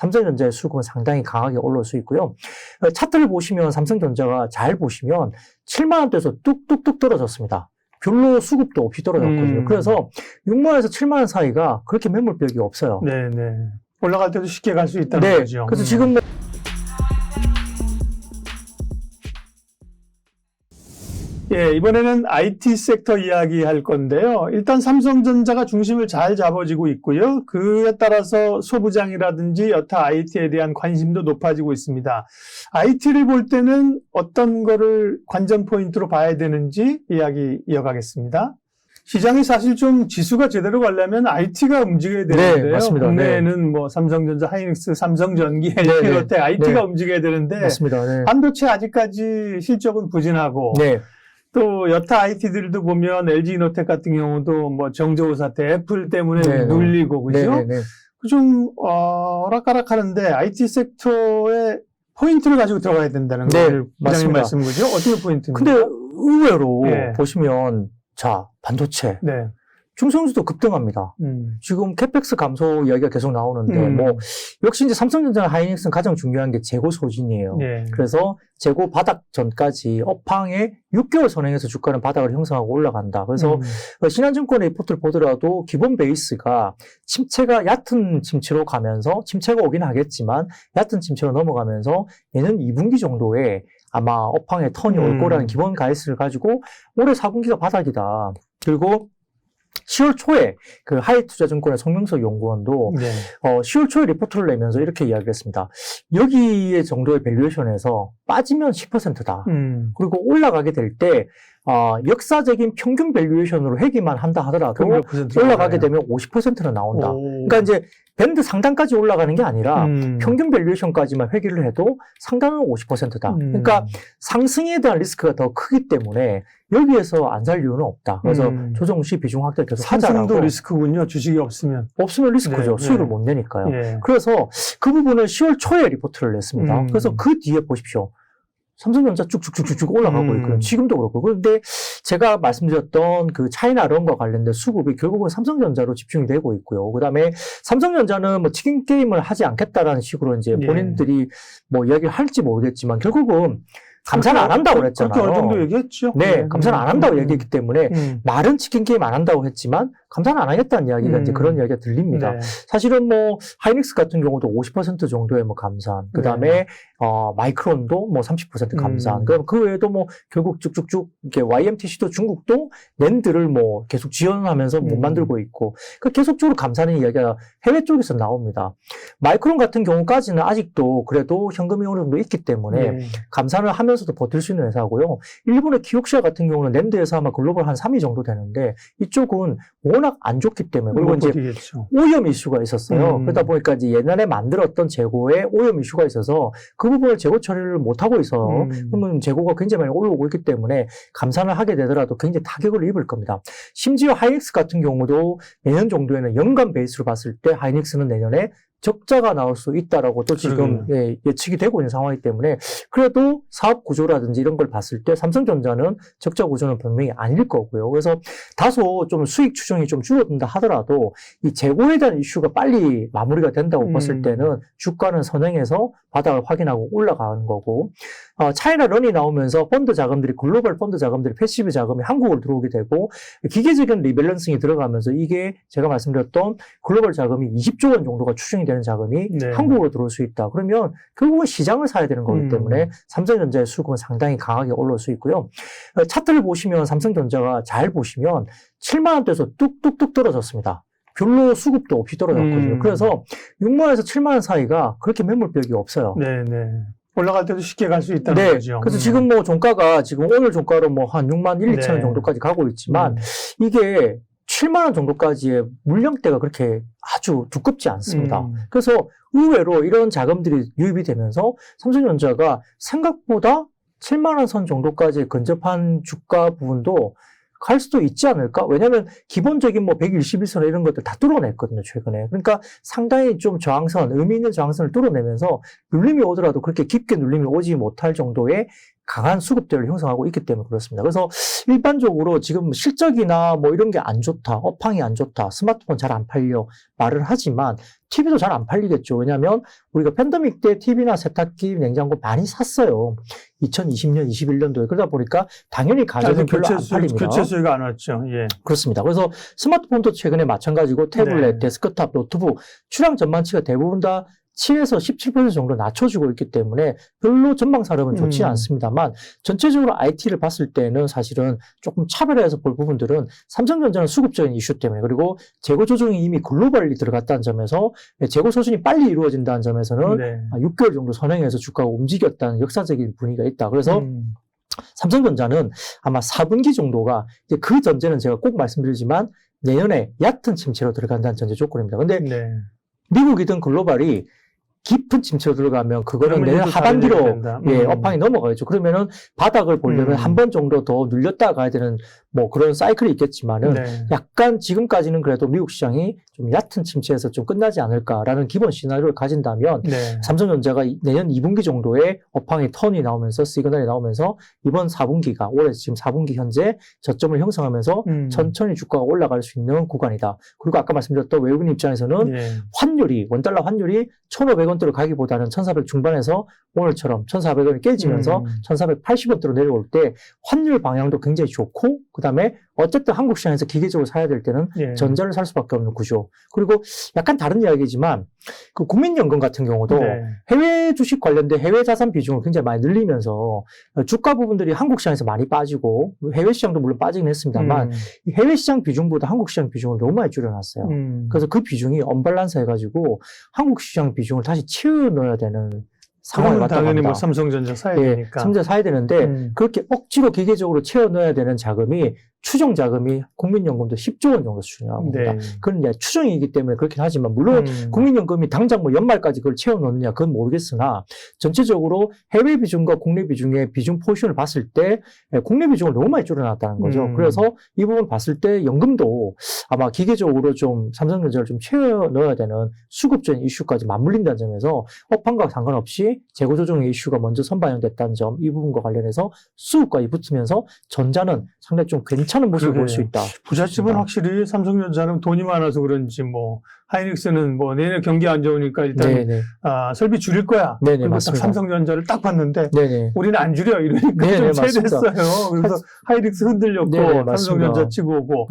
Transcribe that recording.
삼성전자의 수급은 상당히 강하게 올라올 수 있고요. 어, 차트를 보시면 삼성전자가 잘 보시면 7만 원대에서 뚝뚝뚝 떨어졌습니다. 별로 수급도 없이 떨어졌거든요. 음. 그래서 6만 원에서 7만 원 사이가 그렇게 매물벽이 없어요. 네, 네. 올라갈 때도 쉽게 갈 수 있다는 네. 거죠. 그래서 음. 지금 예, 이번에는 IT 섹터 이야기 할 건데요. 일단 삼성전자가 중심을 잘 잡아지고 있고요. 그에 따라서 소부장이라든지 여타 IT에 대한 관심도 높아지고 있습니다. IT를 볼 때는 어떤 거를 관전 포인트로 봐야 되는지 이야기 이어가겠습니다. 시장이 사실 좀 지수가 제대로 가려면 IT가 움직여야 되는데요. 네, 맞습니다. 국내에는 뭐 삼성전자, 하이닉스, 삼성전기, 네, LG 네. 롯데 IT가 네. 움직여야 되는데 맞습니다. 네. 반도체 아직까지 실적은 부진하고 네. 또 여타 IT들도 보면 LG 이노텍 같은 경우도 뭐 정저우 사태, 애플 때문에 네, 네. 눌리고 네, 그죠? 네, 네. 좀 어, 오락가락하는데 IT 섹터에 포인트를 가지고 들어가야 된다는 네, 걸 부장님. 말씀 거죠? 어떻게 포인트입니까? 근데 의외로 예. 보시면 자 반도체 네, 중성주도 급등합니다. 음, 지금 캐펙스 감소 이야기가 계속 나오는데 음. 뭐 역시 이제 삼성전자 하이닉스는 가장 중요한 게 재고 소진이에요. 예, 그래서 재고 바닥 전까지 업황의 6개월 선행해서 주가는 바닥을 형성하고 올라간다. 그래서 음, 어, 신한증권의 리포트를 보더라도 기본 베이스가 침체가 얕은 침체로 가면서 침체가 오긴 하겠지만 얕은 침체로 넘어가면서 얘는 2분기 정도에 아마 업황의 턴이 올 음. 거라는 기본 가이스를 가지고 올해 4분기가 바닥이다. 그리고 10월 초에 그 하이투자증권의 송명석 연구원도 네, 어, 10월 초에 리포트를 내면서 이렇게 이야기를 했습니다. 여기의 정도의 밸류에이션에서 빠지면 10%다. 음, 그리고 올라가게 될 때, 어, 역사적인 평균 밸류에이션으로 회귀만 한다 하더라도 퍼센트 올라가게? 되면 50%는 나온다. 오. 그러니까 이제 밴드 상단까지 올라가는 게 아니라 음, 평균 밸류에이션까지만 회귀를 해도 상단은 50%다. 음, 그러니까 상승에 대한 리스크가 더 크기 때문에 여기에서 안 살 이유는 없다. 그래서 음. 조정 시 비중 확대 계속 하자라고. 리스크군요. 주식이 없으면. 없으면 리스크죠. 네, 수익을 네. 못 내니까요. 예. 그래서 그 부분을 10월 초에 리포트를 냈습니다. 음. 그래서 그 뒤에 보십시오. 삼성전자 쭉쭉쭉쭉 올라가고 음. 있고요. 지금도 그렇고. 그런데 제가 말씀드렸던 그 차이나 런과 관련된 수급이 결국은 삼성전자로 집중이 되고 있고요. 그 다음에 삼성전자는 뭐 치킨 게임을 하지 않겠다라는 식으로 이제 예. 본인들이 뭐 이야기를 할지 모르겠지만 결국은 감사는 안 한다고 그랬잖아요. 그렇게 어느 정도 얘기했죠. 네, 감사는 안 한다고 음, 얘기했기 때문에 음, 말은 치킨 게임 안 한다고 했지만 감사는 안 하겠다는 이야기가 음. 이제 그런 이야기가 들립니다. 네. 사실은 뭐 하이닉스 같은 경우도 50% 정도의 뭐 감산, 그 다음에 네. 어 마이크론도 뭐 30% 감산. 음. 그럼 그 외에도 뭐 결국 쭉쭉쭉 이렇게 YMTC도 중국도 낸드를 뭐 계속 지원하면서 못 음. 만들고 있고 그 계속적으로 감산의 이야기가 해외 쪽에서 나옵니다. 마이크론 같은 경우까지는 아직도 그래도 현금이 어느 정도 있기 때문에 네. 감산을 하면 서도 버틸 수 있는 회사고요. 일본의 키옥시아 같은 경우는 낸드에서 아마 글로벌 한 3위 정도 되는데 이쪽은 워낙 안 좋기 때문에 그리고 못 이제 버티겠죠. 오염 이슈가 있었어요. 음. 그러다 보니까 이제 옛날에 만들었던 재고에 오염 이슈가 있어서 그 부분을 재고 처리를 못 하고 있어. 음. 그러면 재고가 굉장히 많이 올라오고 있기 때문에 감산을 하게 되더라도 굉장히 타격을 입을 겁니다. 심지어 하이닉스 같은 경우도 내년 정도에는 연간 베이스로 봤을 때 하이닉스는 내년에 적자가 나올 수 있다라고 또 지금 예, 예측이 되고 있는 상황이기 때문에 그래도 사업 구조라든지 이런 걸 봤을 때 삼성전자는 적자 구조는 분명히 아닐 거고요. 그래서 다소 좀 수익 추정이 좀 줄어든다 하더라도 이 재고에 대한 이슈가 빨리 마무리가 된다고 음. 봤을 때는 주가는 선행해서 바닥을 확인하고 올라가는 거고 어, 차이나 런이 나오면서 펀드 자금들이 글로벌 펀드 자금들이 패시브 자금이 한국으로 들어오게 되고 기계적인 리밸런싱이 들어가면서 이게 제가 말씀드렸던 글로벌 자금이 20조 원 정도가 추정이 되는 자금이 네. 한국으로 들어올 수 있다. 그러면 결국은 시장을 사야 되는 거기 음. 때문에 삼성전자의 수급은 상당히 강하게 올라올 수 있고요. 어, 차트를 보시면 삼성전자가 잘 보시면 7만 원대에서 뚝뚝뚝 떨어졌습니다. 별로 수급도 없이 떨어졌거든요. 음. 그래서 6만 원에서 7만 원 사이가 그렇게 매물벽이 없어요. 네, 네. 올라갈 때도 쉽게 갈 수 있다는 네. 거죠. 그래서 음. 지금 뭐 종가가 지금 오늘 종가로 뭐 한 6만 1, 2천 원 네. 정도까지 가고 있지만 음. 이게 7만 원 정도까지의 물량대가 그렇게 아주 두껍지 않습니다. 음. 그래서 의외로 이런 자금들이 유입이 되면서 삼성전자가 생각보다 7만 원 선 정도까지 근접한 주가 부분도 갈 수도 있지 않을까? 왜냐하면 기본적인 뭐 121선 이런 것들 다 뚫어냈거든요, 최근에. 그러니까 상당히 좀 저항선, 의미 있는 저항선을 뚫어내면서 눌림이 오더라도 그렇게 깊게 눌림이 오지 못할 정도의 강한 수급대를 형성하고 있기 때문에 그렇습니다. 그래서 일반적으로 지금 실적이나 뭐 이런 게 안 좋다, 업황이 안 좋다, 스마트폰 잘 안 팔려 말을 하지만 TV도 잘 안 팔리겠죠. 왜냐하면 우리가 팬데믹 때 TV나 세탁기, 냉장고 많이 샀어요. 2020년, 21년도에 그러다 보니까 당연히 가전은 별로 안 교체 팔립니다. 교체 수요가 안 왔죠. 예. 그렇습니다. 그래서 스마트폰도 최근에 마찬가지고 태블릿, 네. 데스크탑, 노트북 출항 전망치가 대부분 다 7에서 17% 정도 낮춰주고 있기 때문에 별로 전망사력은 좋지 음. 않습니다만 전체적으로 IT를 봤을 때는 사실은 조금 차별화해서 볼 부분들은 삼성전자는 수급적인 이슈 때문에 그리고 재고 조정이 이미 글로벌리 들어갔다는 점에서 재고 소진이 빨리 이루어진다는 점에서는 네. 6개월 정도 선행해서 주가가 움직였다는 역사적인 분위기가 있다. 그래서 음. 삼성전자는 아마 4분기 정도가 이제 그 전제는 제가 꼭 말씀드리지만 내년에 얕은 침체로 들어간다는 전제 조건입니다. 근데 네. 미국이든 글로벌이 깊은 침체로 들어가면 그거는 내년 하반기로. 예, 음. 업황이 넘어가겠죠. 그러면은 바닥을 보려면 음. 한번 정도 더 눌렸다 가야 되는 뭐 그런 사이클이 있겠지만은 네. 약간 지금까지는 그래도 미국 시장이 좀 얕은 침체에서 좀 끝나지 않을까라는 기본 시나리오를 가진다면 네. 삼성전자가 이- 내년 2분기 정도에 업황의 턴이 나오면서 시그널이 나오면서 이번 4분기가 올해 지금 4분기 현재 저점을 형성하면서 음. 천천히 주가가 올라갈 수 있는 구간이다. 그리고 아까 말씀드렸던 외국인 입장에서는 예. 환율이 원달러 환율이 1,500 원대로 가기보다는 1,400 중반에서 오늘처럼 1,400원이 깨지면서 음. 1,480원대로 내려올 때 환율 방향도 굉장히 좋고 그다음에 어쨌든 한국 시장에서 기계적으로 사야 될 때는 예. 전자를 살 수밖에 없는 구조. 그리고 약간 다른 이야기지만 그 국민연금 같은 경우도 네. 해외 주식 관련된 해외 자산 비중을 굉장히 많이 늘리면서 주가 부분들이 한국 시장에서 많이 빠지고 해외 시장도 물론 빠지긴 했습니다만 음. 이 해외 시장 비중보다 한국 시장 비중을 너무 많이 줄여놨어요. 음. 그래서 그 비중이 언밸런스 해가지고 한국 시장 비중을 다시 채워 넣어야 되는 상황이 왔다 당연히. 뭐 삼성전자 사야 예, 되니까. 삼자 사야 되는데 음. 그렇게 억지로 기계적으로 채워 넣어야 되는 자금이 추정 자금이 국민연금도 10조 원 정도 수준이라고 합니다. 네. 그건 이제 추정이기 때문에 그렇긴 하지만 물론 음. 국민연금이 당장 뭐 연말까지 그걸 채워 넣느냐 그건 모르겠으나 전체적으로 해외 비중과 국내 비중의 비중 포션을 봤을 때 예, 국내 비중을 너무 많이 줄여놨다는 거죠. 음. 그래서 이 부분 봤을 때 연금도 아마 기계적으로 좀 삼성전자를 좀 채워 넣어야 되는 수급적인 이슈까지 맞물린다는 점에서 업황과 상관없이 재고 조정의 이슈가 먼저 선반영됐다는 점 이 부분과 관련해서 수급까지 붙으면서 전자는 상당히 좀 괜찮 은 모습을 볼 수. 있다. 부잣집은 그렇습니다. 확실히 삼성전자는 돈이 많아서 그런지 뭐 하이닉스는 뭐 내년 경기 안 좋으니까 일단 네네. 아, 설비 줄일 거야. 네네, 그리고 딱 맞습니다. 삼성전자를 딱 봤는데 네네. 우리는 안 줄여 이러니까 네네, 좀. 세됐어요. 그래서 하이닉스 흔들렸고. 삼성전자 치고 오고